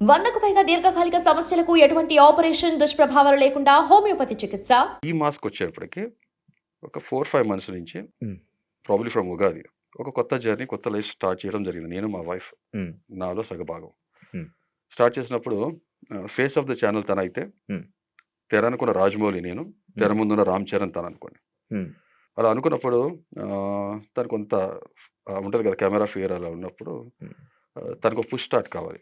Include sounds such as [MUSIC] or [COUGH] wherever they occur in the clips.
వందకు పైగా దీర్ఘకాలిక సమస్యలకు ఎటువంటి ఆపరేషన్ దుష్ప్రభావాలు లేకుండా హోమియోపతి చికిత్స ఈ మాస్క్ వచ్చేప్పటికి ఒక ఫోర్ ఫైవ్ మంత్స్ నుంచి. ప్రాబ్లీ ఫ్రమ్ ఉగాది ఒక కొత్త జర్నీ కొత్త లైఫ్ స్టార్ట్ చేయడం జరిగింది నేను మా వైఫ్. నాలో సగభాగం. స్టార్ట్ చేసినప్పుడు ఫేస్ ఆఫ్ ద ఛానల్ తన అయితే. తెర అనుకున్న రాజమౌళి నేను తెర ముందున్న రామ్ చరణ్ తను అనుకోండి. అలా అనుకున్నప్పుడు తను కొంత ఉంటది కదా కెమెరా ఫియర్ అలా ఉన్నప్పుడు తనకు ఫుల్ స్టార్ట్ కావాలి.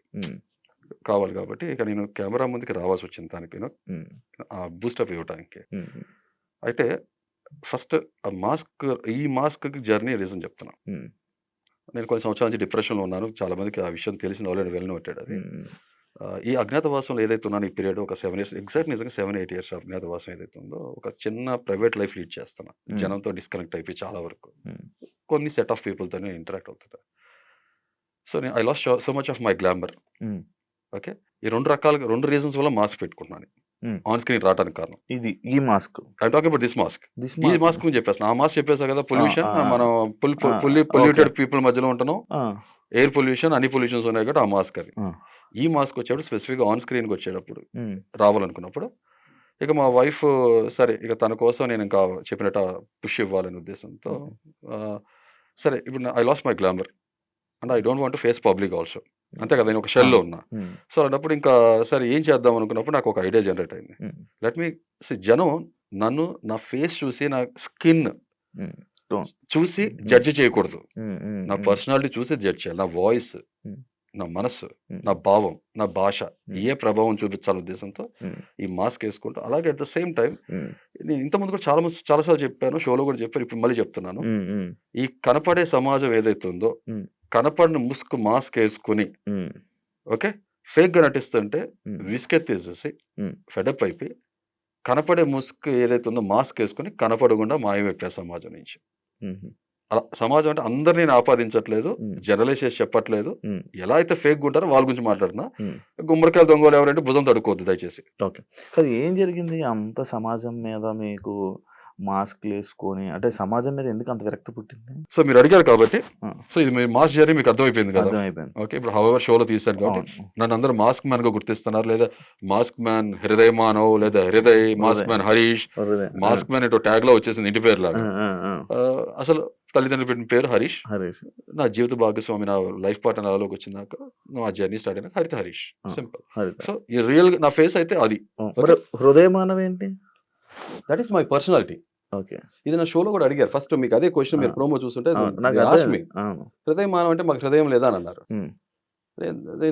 కావాలి కాబట్టి ఇక నేను కెమెరా ముందుకి రావాల్సి వచ్చింది తనకి మ్మ్. బూస్టప్ ఇవ్వడానికి. అయితే ఫస్ట్ ఆ మాస్క్ ఈ మాస్క్ జర్నీ రీజన్ చెప్తున్నా. నేను కొన్ని సంవత్సరాల నుంచి డిప్రెషన్లో ఉన్నాను చాలా మందికి ఆ విషయం తెలిసింది ఆల్రెడీ వెళ్ళిన పెట్టాడు అది. ఆ, ఈ అజ్ఞాతవాసంలో ఏదైతే ఉన్నాను ఈ పీరియడ్ ఒక సెవెన్ ఇయర్స్ ఎగ్జాక్ట్ నిజంగా సెవెన్ ఎయిట్ ఇయర్స్ అజ్ఞాతవాసం ఏదైతే ఉందో ఒక చిన్న ప్రైవేట్ లైఫ్ లీడ్ చేస్తాను Hmm. జనంతో డిస్కనెక్ట్ అయిపోయి చాలా వరకు. కొన్ని సెట్ ఆఫ్ పీపుల్తో ఇంటరాక్ట్ అవుతుంటా సో నేను I lost so much of my glamour. Okay? ఈ రెండు రకాలుగా రెండు రీజన్స్ వల్ల మాస్క్ పెట్టుకుంటున్నాను. ఆన్ స్క్రీన్ రావడానికి కారణం. ఇది ఈ mask I talk about this mask ఈ మాస్క్ గురించి చెప్పేస్తాను. ఆ మాస్క్ చెప్పేసా కదా పొల్యూషన్. మనం okay. పొల్యూటెడ్ పీపుల్ మధ్యలో ఉంటున్నాం. ఆ, ఎయిర్ పొల్యూషన్ అన్ని పొల్యూషన్స్ ఉన్నాయి కాబట్టి ఆ మాస్క్ అది. ఈ మాస్క్ వచ్చేటప్పుడు స్పెసిఫిక్గా ఆన్ స్క్రీన్కి వచ్చేటప్పుడు. రావాలనుకున్నప్పుడు ఇక మా వైఫ్ సరే ఇక తన కోసం నేను ఇంకా చెప్పినట్టు పుష్ ఇవ్వాలనే ఉద్దేశంతో సరే ఇప్పుడు I lose my glamour and I don't want face public also అంతే కదా నేను ఒక షెల్లో ఉన్నా. సో అలాంటప్పుడు ఇంకా సరే ఏం చేద్దాం అనుకున్నప్పుడు నాకు ఒక ఐడియా జనరేట్ అయింది. లెట్ మీ జనం నన్ను నా ఫేస్ చూసి నా స్కిన్. చూసి. జడ్జి చేయకూడదు. నా. పర్సనాలిటీ చూసి జడ్జ్ చేయాలి నా వాయిస్. నా మనస్సు. నా భావం నా భాష. ఏ ప్రభావం చూపించాల ఉద్దేశంతో. ఈ మాస్క్ వేసుకుంటూ అలాగే అట్ ద సేమ్ టైం. నేను ఇంతకుముందు కూడా చాలా చాలాసార్లు చెప్పాను షోలో కూడా చెప్పాను ఇప్పుడు మళ్ళీ చెప్తున్నాను. ఈ కనపడే సమాజం ఏదైతే ఉందో. కనపడిన ముసుగు మాస్క్ వేసుకుని. ఓకే ఫేక్గా నటిస్తుంటే. విసుకెత్తేసేసి. ఫెడప్ అయిపోయి కనపడే ముసుగు ఏదైతే ఉందో మాస్క్ వేసుకుని కనపడకుండా మాయమైపోయా సమాజం నుంచి. అలా సమాజం అంటే అందరినీ నేను ఆపాదించట్లేదు. జనరలైజ్ చేసి చెప్పట్లేదు. ఎలా అయితే ఫేక్ ఉంటారో వాళ్ళ గురించి మాట్లాడుతున్నా మ్మ్. గుమ్మడికాయలు దొంగలు ఎవరంటే భుజం తడుకోవద్దు దయచేసి కాదు ఏం జరిగింది అంత సమాజం మీద మీకు మాస్క్లు వేసుకొని అంటే సమాజం మీద ఎందుకు అంత విరక్తి పుట్టింది సో మీరు అడిగారు కాబట్టి. సో ఇది మీ మాస్ జర్నీ మీకు అర్థమైపోయింది కదా ఓకే ఇప్పుడు హవర్ షోలో తీశారు కాబట్టి. నన్ను అందరూ మాస్క్ మ్యాన్గా గుర్తిస్తున్నారు లేదా మాస్క్ మ్యాన్ హృదయ మానవ్ లేదా Hriday mask man Harish. Mask man ఇటు ట్యాగ్లో వచ్చేసింది ఇంటి పేరు లాగా అసలు తల్లిదండ్రులు పెట్టిన పేరు హరీష్. హరీష్. నా జీవిత భాగస్వామి నా లైఫ్ పార్ట్నర్ అలాలోకి వచ్చిందాక నా జర్నీ స్టార్ట్ అయినా హరిత హరీష్. సింపుల్ సో ఈ రియల్ నా ఫేస్ అయితే అది. హృదయమానవ ఏంటి? That is my personality okay. ఇది నా షోలో కూడా అడిగారు. ఫస్ట్ మీకు అదే క్వశ్చన్ మీరు. ప్రోమో చూస్తుంటే. హృదయం మానవం అంటే మాకు హృదయం లేదా అని అన్నారు.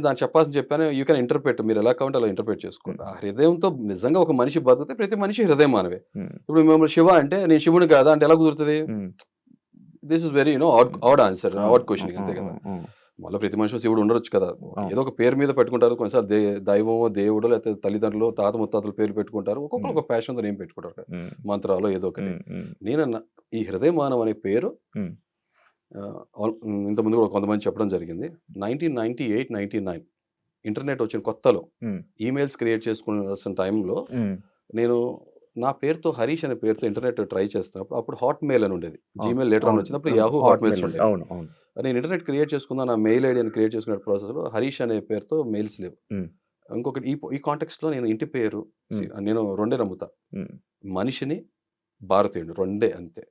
దాన్ని చెప్పాల్సి చెప్పాను. యూ కెన్ ఇంటర్ప్రెట్ మీరు ఎలా కావాలంటే అలా ఇంటర్ప్రెట్ చేసుకోండి. ఆ హృదయంతో నిజంగా ఒక మనిషి బతికితే ప్రతి మనిషి హృదయం మానవే. ఇప్పుడు మేము శివ అంటే నేను శివుని కాదా? అంటే ఎలా కుదురుతుంది. This is very you know odd answer odd question అంతే కదా ఆ, ఆ, మళ్ళీ ప్రతి మనిషి శివుడు ఉండొచ్చు కదా. ఏదో ఒక పేరు మీద పెట్టుకుంటారు కొన్నిసార్లు దే దైవమో దేవుడో లేకపోతే తల్లిదండ్రులు తాత ముత్తాతల పేరు పెట్టుకుంటారు ఒక్కొక్కరు ఒక ప్యాషన్తో నేమ్ పెట్టుకుంటారు. మంత్రాలు ఏదో ఒకటి. నేను ఈ హృదయ మానవ్ అనే పేరు ఇంతకుముందు కూడా కొంతమంది చెప్పడం జరిగింది nineteen ninety eight ninety nine internet వచ్చిన కొత్తలో. ఈమెయిల్స్ క్రియేట్ చేసుకున్న టైంలో. నేను నా పేరుతో హరీష్ అనే పేరుతో ఇంటర్నెట్ ట్రై చేస్తున్నప్పుడు అప్పుడు హాట్ మెయిల్ అని ఉండేది జీమెయిల్ లెటర్ అని. వచ్చినప్పుడు యాహూ హాట్ మెయిల్స్. ఉండేది అవును అవును నేను ఇంటర్నెట్ క్రియేట్ చేసుకున్న నా మెయిల్ ఐడి అని క్రియేట్ చేసుకునే ప్రాసెస్లో హరీష్ అనే పేరుతో మెయిల్స్ లేవు. ఇంకొకటి ఈ ఈ కాంటెక్స్ట్లో నేను ఇంటి పేరు నేను రెండే నమ్ముతా. మనిషిని భారతీయుడు రెండే అంతే.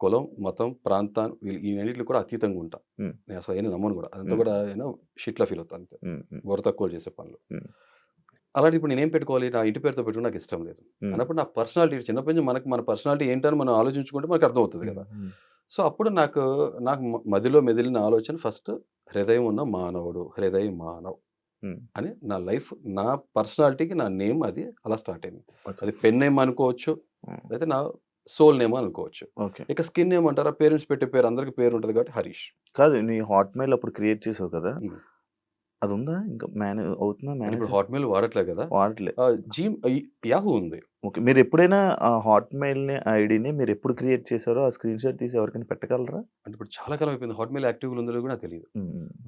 కులం మతం ప్రాంతం వీళ్ళు ఈ రెండింటిలో కూడా అతీతంగా ఉంటా. నేను అసలు ఏం నమ్మను కూడా అదంతా. కూడా ఏదో షిట్లా ఫీల్ అవుతా అంతే. బొర తక్కువ చేసే పనులు. అలాంటి ఇప్పుడు నేనేం పెట్టుకోవాలి నా ఇంటి పేరుతో పెట్టుకుని నాకు ఇష్టం లేదు. అన్నప్పుడు నా పర్సనాలిటీ చిన్నప్పటి నుంచి మనకి మన పర్సనాలిటీ ఏంటని మనం ఆలోచించుకుంటే మనకు అర్థమవుతుంది కదా. సో అప్పుడు నాకు నాకు మదిలో మెదిలిన ఆలోచన ఫస్ట్ హృదయం ఉన్న మానవుడు హృదయ మానవ్. అని నా లైఫ్ నా పర్సనాలిటీకి నా నేమ్ అది అలా స్టార్ట్ అయింది. అది పెన్ నేమ్ అనుకోవచ్చు. అయితే నా సోల్ నేమ్ అనుకోవచ్చు ఓకే ఇక స్కిన్ నేమ్ అంటారా పేరెంట్స్ పెట్టే పేరు అందరికి పేరు ఉంటుంది కాబట్టి హరీష్ కాదు నీ హాట్మెయిల్ అప్పుడు క్రియేట్ చేసావు కదా. అది ఉందా ఇంకా మేనే అవుతుందా ఇప్పుడు మేనేజ్ హాట్మెయిల్ వాడట్లే కదా? వాడలే జీ యాహూ ఉంది. ఓకే. మీరు ఎప్పుడైనా ఆ హాట్మెయిల్ని ఐడిని మీరు ఎప్పుడు క్రియేట్ చేశారో ఆ స్క్రీన్ షాట్ తీసి ఎవరికైనా పెట్టగలరా? అంటే ఇప్పుడు చాలా కాలం అయిపోయింది. హాట్మెయిల్ యాక్టివ్ ఉందో కూడా తెలియదు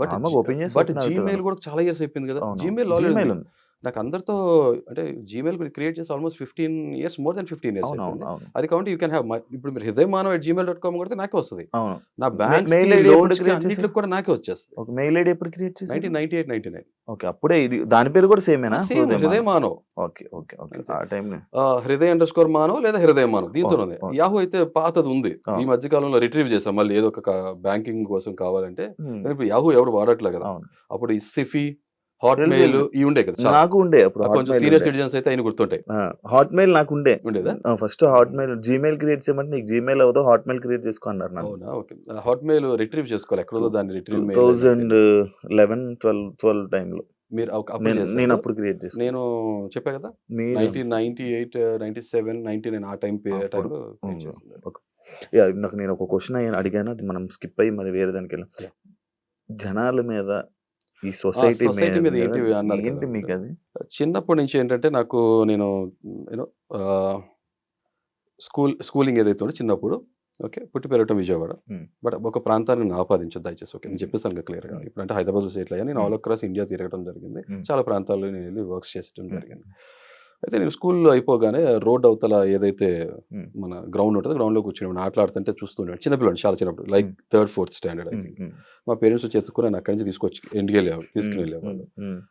బట్ ఓపెన్ చేసి బట్ జీమెయిల్ కూడా చాలా ఇయర్స్ అయిపోయింది కదా? జీమెయిల్ జీమెయిల్ ఉంది. నాకు అందరితో అంటే జీమెయిల్ క్రియేట్ చేసి almost fifteen years more than fifteen years అది కాబట్టి యూ కెన్ హ్యావ్ ఇప్పుడు మీరు హృదయ మానవ్ జీమెయిల్ డాట్ కామ్ కొడితే నాకే వస్తుంది. నా బ్యాంక్ లోన్స్ create అన్నిటికి? కూడా నాకే వచ్చేస్తుంది. ఒక మెయిల్ ఐడి ఎప్పుడు క్రియేట్ చేసి nineteen ninety eight ninety nine okay అప్పుడే ఇది దాని పేరు కూడా సేమేనా Hridaya Manav okay okay okay. ఆ టైం హృదయ అండర్ స్కోర్ మానవ్ లేదా హృదయ మానవ్ దీంతో ఉంది. యాహూ అయితే పాతది ఉంది. ఈ మధ్య కాలంలో రిట్రీవ్ చేసాం మళ్ళీ ఏదో ఒక బ్యాంకింగ్ కోసం కావాలంటే. ఇప్పుడు యాహూ ఎవరు వాడట్లే కదా. అప్పుడు ఈ సిఫీ హాట్ తెలుసు, మెయిల్ తెలుసు. ఇవి ఉండే కదా. నాకు ఉండే అప్పుడు కొంచెం సీనియర్ సిటిజన్స్ అయితే ఆయన గుర్తుంటాయి. హాట్ మెయిల్ నాకు ఉండే. ఉండేదా? First hot mail Gmail create చేయమంటే నీకు జీమెయిల్ అవుతా హాట్ మెయిల్ క్రియేట్ చేసుకో అన్నారు నాకు అవునా? ఓకే. హాట్ మెయిల్ రిట్రీవ్ చేసుకోవాలి. ఎక్కడో దాన్ని retrieve mail thousand eleven twelve twelve టైంలో మీరు నేను అప్పుడు క్రియేట్ చేసుకున్నాను నేను చెప్పా కదా? Nineteen ninety eight ninety seven ninety nine ఆ టైం. టైంలో ఇందాక నేను ఒక క్వశ్చన్ అడిగాను అది మనం స్కిప్ అయ్యి మరి వేరే దానికి వెళ్ళాం. జనాల మీద ఈ సొసైటీ society మీద ఏంటి అన్నారు ఏంటి కదా. మీకు అది చిన్నప్పటి నుంచి ఏంటంటే నాకు నేను యూనో స్కూల్ స్కూలింగ్ ఏదైతే ఉందో చిన్నప్పుడు ఓకే పుట్టి పెరగటం విజయవాడ. బట్ ఒక ప్రాంతాన్ని నేను ఆపాదించదు దయచేసి ఓకే నేను. చెప్పేసాను క్లియర్గా Hmm. ఇప్పుడు అంటే హైదరాబాద్ సెటిల్ అయ్యా నేను. ఆల్ అక్రాస్ ఇండియా తిరగడం జరిగింది. చాలా ప్రాంతాల్లో నేను వెళ్ళి వర్క్స్ చేయడం Hmm. జరిగింది అయితే నేను స్కూల్లో అయిపోగానే రోడ్ అవతల ఏదైతే. మన గ్రౌండ్ ఉంటుందో గ్రౌండ్లో కూర్చుని ఆటలాడుతుంటే చూస్తుండే చిన్నపిల్లలు చాలా చిన్నప్పుడు like. Third fourth standard um, మా పేరెంట్స్ వచ్చి ఎత్తుకుని నన్ను అక్కడి నుంచి తీసుకొచ్చి వెళ్ళేవాళ్ళు తీసుకుని వెళ్ళేవాళ్ళు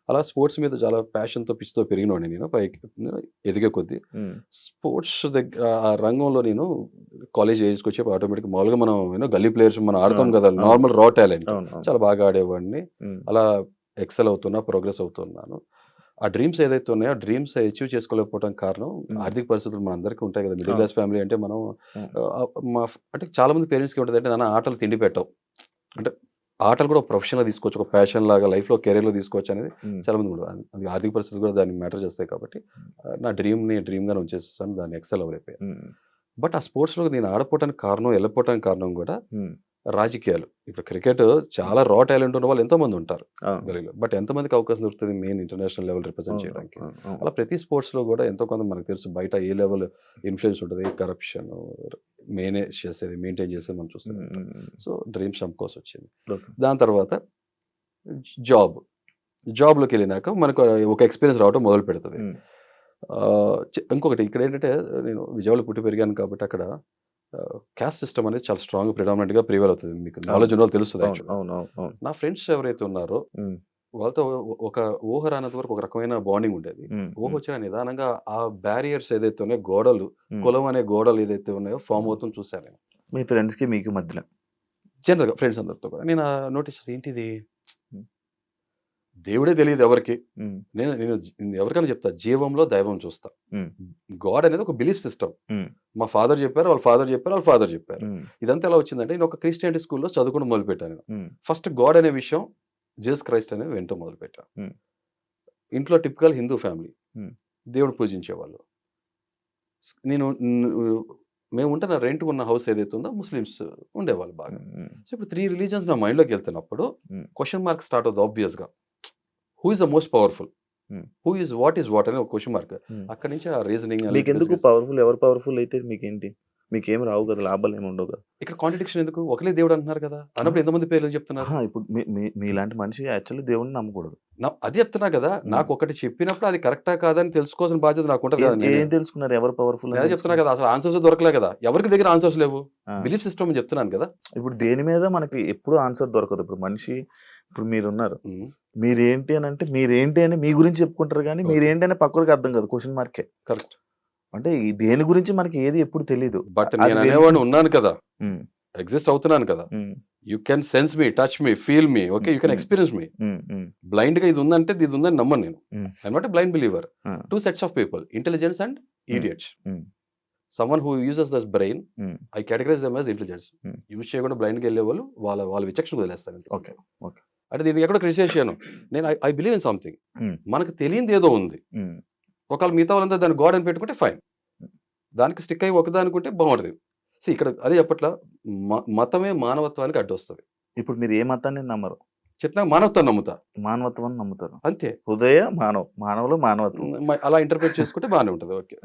అలా స్పోర్ట్స్ మీద చాలా ప్యాషన్తో పిచ్చితో పెరిగినవాడిని నేను. పైకి ఎదిగే కొద్దీ స్పోర్ట్స్ దగ్గర ఆ రంగంలో నేను కాలేజ్ ఏజ్కి ఆటోమేటిక్ మామూలుగా మనం యూనో గల్లీ ప్లేయర్స్ మనం ఆడతాం కదా. నార్మల్ రా టాలెంట్. చాలా బాగా ఆడేవాడిని. అలా ఎక్సెల్ అవుతున్నా ప్రోగ్రెస్ అవుతున్నాను. ఆ డ్రీమ్స్ ఏదైతే ఉన్నాయో ఆ డ్రీమ్స్ అచీవ్ చేసుకోలేకపోవడం కారణం. ఆర్థిక పరిస్థితులు మన అందరికీ ఉంటాయి కదా. మిడిల్. క్లాస్ ఫ్యామిలీ అంటే మనం మా అంటే చాలా మంది పేరెంట్స్కి ఉంటుంది అంటే నాన్న ఆటలు తిండి పెట్టవు. అంటే ఆటలు కూడా ప్రొఫెషన్గా తీసుకోవచ్చు ఒక ప్యాషన్ లాగా లైఫ్లో కెరీర్లో తీసుకోవచ్చు అనేది చాలా మంది ఉండదు అది ఆర్థిక పరిస్థితులు కూడా దాన్ని మ్యాటర్ చేస్తాయి కాబట్టి ఆ, నా డ్రీమ్ని డ్రీమ్గానే ఉంచేస్తాను దాన్ని ఎక్సెల్ అవ్వలేకపోయాను. ఉమ్, బట్ ఆ స్పోర్ట్స్లో నేను ఆడపోవడానికి కారణం వెళ్ళిపోవడానికి కారణం కూడా రాజకీయాలు. ఇప్పుడు క్రికెట్ చాలా రా టాలెంట్ ఉన్న వాళ్ళు ఎంతో మంది ఉంటారు బట్ ఎంతమందికి అవకాశం దొరుకుతుంది మెయిన్ ఇంటర్నేషనల్ లెవెల్ రిప్రజెంట్ చేయడానికి. అలా ప్రతి స్పోర్ట్స్లో కూడా ఎంతో కొంత మనకు తెలుసు బయట ఏ లెవెల్ ఇన్ఫ్లుయెన్స్ ఉంటుంది కరప్షన్ మేనేజ్ చేసేది మెయింటైన్ చేసేది మనం చూస్తాం సో డ్రీమ్స్ అమ్ముకోవాల్సి వచ్చింది. ఓకే. దాని తర్వాత జాబ్ జాబ్లోకి వెళ్ళినాక మనకు ఒక ఎక్స్పీరియన్స్ రావడం మొదలు పెడుతుంది. ఇంకొకటి ఇక్కడ ఏంటంటే నేను విజయవాడలో పుట్టి పెరిగాను కాబట్టి అక్కడ క్యాస్ట్ సిస్టమ్ అనేది చాలా స్ట్రాంగ్ ప్రిడామినెంట్గా ప్రివేల్ అవుతుంది. మీకు నాలెడ్జ్ ఉన్న వాళ్ళు తెలుస్తుంది నా ఫ్రెండ్స్ ఎవరైతే ఉన్నారో వాళ్ళతో ఒక ఊహ రానంత వరకు ఒక రకమైన బాండింగ్ ఉండేది. ఊహ వచ్చిన నిదానంగా ఆ బ్యారియర్స్ ఏదైతే ఉన్నాయో గోడలు. కులం అనే గోడలు ఏదైతే ఉన్నాయో ఫామ్ అవుతుంది చూశాను నేను. మీ ఫ్రెండ్స్కి మీకు మధ్యలో? జనరల్గా ఫ్రెండ్స్ అందరితో కూడా. నేను నోటీస్ ఏంటిది. దేవుడే తెలియదు ఎవరికి. నేను నేను ఎవరికైనా చెప్తా జీవంలో దైవం చూస్తా. గాడ్ అనేది ఒక బిలీఫ్ సిస్టమ్. మా ఫాదర్ చెప్పారు వాళ్ళ ఫాదర్ చెప్పారు వాళ్ళ ఫాదర్ చెప్పారు. ఇదంతా ఎలా వచ్చిందంటే నేను ఒక క్రిస్టియానిటీ స్కూల్లో చదువుకుని మొదలు పెట్టాను ఉమ్, ఫస్ట్ గాడ్ అనే విషయం జీసస్ క్రైస్ట్ అనే వింటూ మొదలు పెట్టాను Hmm. ఇంట్లో టిపికల్ హిందూ ఫ్యామిలీ. దేవుడు పూజించేవాళ్ళు. నేను మేము ఉంటున్న రెంట్ ఉన్న హౌస్ ఏదైతే ఉందో ముస్లిమ్స్ ఉండేవాళ్ళు బాగా. సో ఇప్పుడు త్రీ రిలీజన్స్ నా మైండ్లోకి వెళ్తున్నప్పుడు. క్వశ్చన్ మార్క్ స్టార్ట్ అవుతుంది ఆబ్వియస్గా who is the most powerful Hmm. Who is what is what అనే ఒక క్వశ్చన్ మార్క్. అక్కడి నుంచి ఆ రీజనింగ్ మీకు ఎందుకు పవర్ఫుల్ ఎవరు పవర్ఫుల్ అయితే మీకేంటి? మీకేం రావు కదా లాభాలు ఏమి ఉండవు కదా. ఇక్కడ కాంట్రడిక్షన్ ఎందుకు? ఒకలే దేవుడు అంటున్నారు కదా. అన్నప్పుడు ఎంతమంది పేర్లు చెప్తున్నారు? ఇప్పుడు మీలాంటి మనిషి యాక్చువల్లీ దేవుడిని నమ్మకూడదు. అది చెప్తున్నా కదా. నాకు ఒకటి చెప్పినప్పుడు అది కరెక్టా కాదని తెలుసుకోవాల్సిన బాధ్యత నాకు ఉంటుంది కదా ఏం- నేను. ఏం తెలుసుకున్నారు? ఎవరు పవర్ఫుల్ అదే చెప్తున్నా కదా అసలు ఆన్సర్స్ దొరకలే కదా. ఎవరికి దగ్గర ఆన్సర్స్ లేవు? బిలీఫ్ సిస్టమ్ చెప్తున్నాను కదా. ఇప్పుడు దేని మీద మనకి ఎప్పుడు ఆన్సర్ దొరకదు. ఇప్పుడు మనిషి ఇప్పుడు మీరు ఉన్నారు ఉమ్, మీరేంటి అని అంటే మీరేంటి అని మీ గురించి చెప్పుకుంటారు కానీ. మీరేంటి అని పక్కడికి అర్థం కాదు క్వశ్చన్ మార్కే కరెక్ట్ అంటే దేని గురించి మనకి ఏది ఎప్పుడు తెలియదు బట్ నేను ఉన్నాను కదా. ఎగ్జిస్ట్ అవుతున్నాను కదా. You can sense me touch me feel me okay you can. Experience me బ్లైండ్గా ఇది ఉందంటే ఇది ఉందని నమ్మను నేను. I not blind believer. Two sets of people intelligence and idiots. Someone who uses this brain. I categorize them as intelligence. Use చేయకుండా బ్లైండ్గా వెళ్ళే వాళ్ళు వాళ్ళ వాళ్ళ విచక్షణ వదిలేస్తారు. అంతే. Okay. అంటే దీనికి ఎక్కడ క్రిటిసైజ్ చేయను నేను ఐ బిలీవ్ ఇన్ సంథింగ్. మనకు తెలియంది ఏదో ఉంది. ఒకవేళ మిగతా వాళ్ళంతా దాన్ని గాడ్ అని పెట్టుకుంటే ఫైన్. దానికి స్టిక్ అయ్యి ఒకదానికుంటే బాగుంటుంది. సో ఇక్కడ అదే చెప్పట్ల మతమే మానవత్వానికి అడ్డు వస్తుంది ఇప్పుడు మీరు ఏ మతాన్ని నమ్మరు? చెప్పినా మానవత్వం నమ్ముతా. మానవత్వం నమ్ముతారు. అంతే. హృదయ మానవ మానవులు మానవత్వం. అలా ఇంటర్ప్రిట్ చేసుకుంటే బాగానే ఉంటుంది. ఓకే.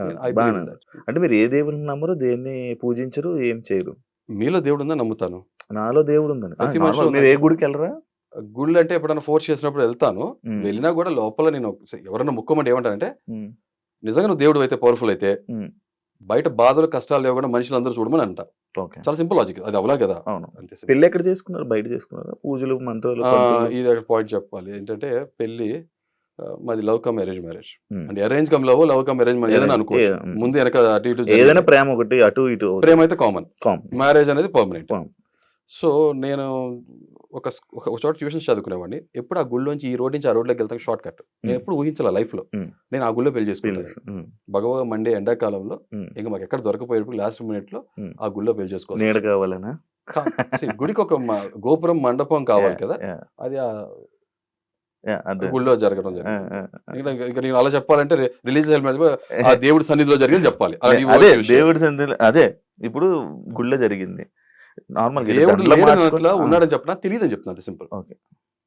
అంటే మీరు ఏ దేవుని నమ్మరు? దేన్ని పూజించరు? ఏం చేయరు? మీలో దేవుడు ఉందని నమ్ముతాను? నాలో దేవుడు ఉందని మీరు ఏ గుడికి వెళ్ళరా? గుళ్ళు అంటే ఎప్పుడైనా ఫోర్స్ చేసినప్పుడు వెళ్తాను. వెళ్ళినా కూడా లోపల నేను ఎవరన్నా ముక్కమంటే ఏమంటానంటే నిజంగా నువ్వు దేవుడు అయితే పవర్ఫుల్ అయితే బయట బాధలు కష్టాలు లేకుండా మనుషులు అందరూ చూడమని అంట. చాలా సింపుల్ లాజిక్. అది అవలా కదా. పెళ్ళి ఎక్కడ చేసుకున్నారు? బయట చేసుకున్నారు? పూజలు మంత్రాలు? ఇది ఒక పాయింట్ చెప్పాలి. ఏంటంటే పెళ్ళి మాది లవ్ కమ్ అరేంజ్ మ్యారేజ్. అంటే arrange cum love love cum arrange ఏదైనా ఏ- ముందు వెనక అటు ఇటు ఏదైనా. ప్రేమ ఒకటి అటు ఇటు ప్రేమ అయితే కామన్ కామ్ మ్యారేజ్ అనేది పర్మనెంట్. సో నేను ఒక ఒక చోట ట్యూషన్స్ చదువుకునేవాడిని. ఎప్పుడు ఆ గుళ్ళోంచి ఈ రోడ్ నుంచి ఆ రోడ్లోకి వెళ్తాను షార్ట్ కట్. నేను ఎప్పుడు ఊహించాల లైఫ్లో Hmm. నేను ఆ గుళ్ళో పెళ్ళి చేసుకుంటాను. ఉమ్, భగవ మండే ఎండాకాలంలో. ఇంకా మాకు ఎక్కడ దొరకపోయేప్పుడు లాస్ట్ మినిట్లో. ఆ గుళ్ళో పెళ్ళి చేసుకోవాలి కావాలనా? గుడికి ఒక గోపురం మండపం కావాలి కదా. అది ఆ గుళ్ళో జరగడం జరిగింది. ఇంకా నేను అలా చెప్పాలంటే రిలీజ్ ఆ [LAUGHS] దేవుడి సన్నిధిలో జరిగింది చెప్పాలి. దేవుడి సంధిలో అదే. ఇప్పుడు గుళ్ళో జరిగింది. నార్మల్ ఉన్నాడని చెప్పినా తెలియదు అని చెప్తున్నా సింపుల్. ఓకే.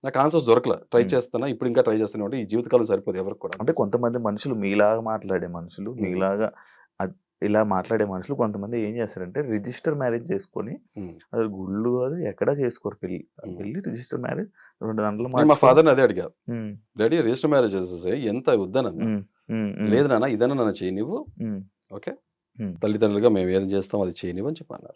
నాకు ఆన్సర్స్ దొరకలే. ట్రై. చేస్తున్నా ఇప్పుడు ఇంకా ట్రై చేస్తున్నా అంటే ఈ జీవితకాలం సరిపోదు ఎవరికి కూడా. అంటే కొంతమంది మనుషులు మీలాగా మాట్లాడే మనుషులు. మీలాగా ఇలా మాట్లాడే మనుషులు కొంతమంది ఏం చేస్తారంటే రిజిస్టర్ మ్యారేజ్ చేసుకొని. అది గుళ్ళు అది ఎక్కడ చేసుకోరు పెళ్ళి. పెళ్ళి రిజిస్టర్ మ్యారేజ్ రెండు గంటలు నేను మా ఫాదర్ని అదే అడిగా. డాడీ రిజిస్టర్ మ్యారేజ్ చేసేసి ఎంత వద్దనన్నా. ఉమ్, లేదు నాన్న ఇదన్నా నన్ను చేయి నువ్వు ఉమ్, ఓకే. తల్లిదండ్రులుగా మేము ఏది చేస్తాం అది చేయనివ్వు అని చెప్పన్నారు.